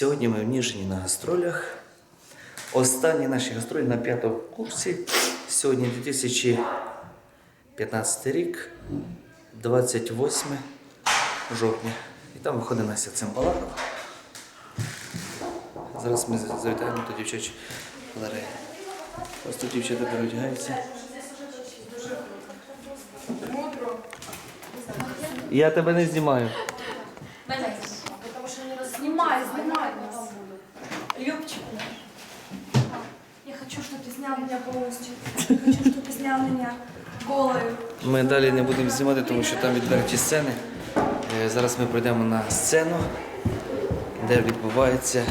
Сьогодні ми в Ніжині на гастролях. Останні наші гастролі на п'ятому курсі. Сьогодні 2015 рік, 28 жовтня. І там виходить Настя Цимбаларова. Зараз ми завітаємо до дівчачої галереї. Ось тут дівчата переодягаються. Я тебе не знімаю. Потому что они нас снимают, снимают нас. Любчик. Я хочу, чтобы ты снял меня полностью. Я хочу, чтобы ты снял меня голою. Ми далі не будемо знімати, тому що там відверті сцени. Е, Зараз ми пройдемо на сцену, де відбувається.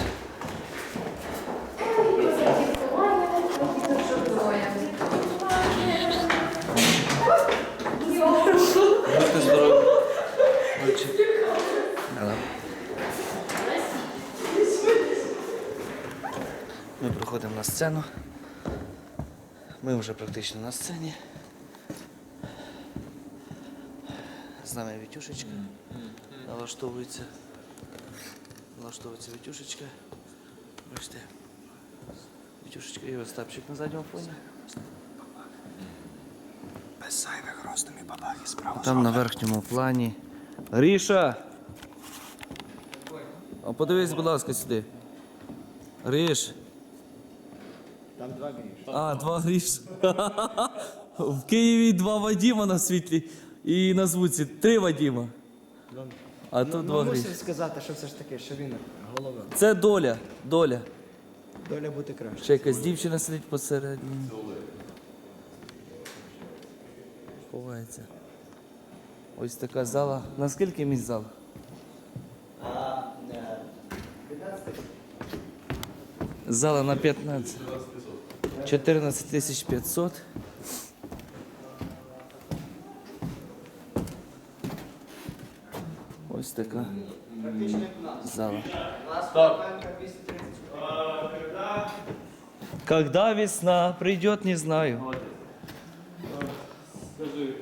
Ми проходимо на сцену. Ми вже практично на сцені. З нами Вітюшечка. Налаштовується. Налаштовується Вітюшечка. Бачите. Вітюшечка і Остапчик на задньому фоні. Без зайвих роздумів бабахи справа. Там на верхньому плані. Ріша! А подивись, будь ласка, сюди. Ріш. Там два гріш. А, два гріш. В Києві два Вадіма на світлі і на звуці три Вадіма. А тут два Ну, гріш. мусив сказати, що все ж таки, що він голова. Це доля, доля. Доля бути краще. Ще якась дівчина сидить посередині. Ховається. Ось така зала. Наскільки місць зал? Зала на 15. 14 тисяч 500. Ось така зала. Когда весна придет, не знаю. Скажи, е,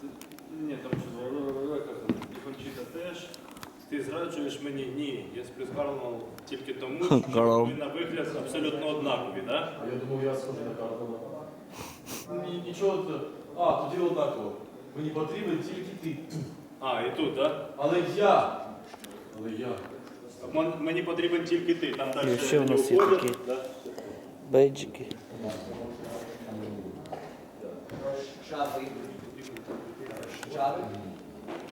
ти- ні, там що як там, і Кончита теж. Зраджуєш мені? Ні. Я Карлом тільки тому, що Карл. ми на вигляд абсолютно однакові, так? Я думав, я схожу на. Ні, нічого. А, тоді однаково. Мені потрібен тільки ти. А, і тут, так? Але я. Але я. Мені потрібен тільки ти. Там далі І ще в нас є такі. да? Бейджики. Шаби. Шаби.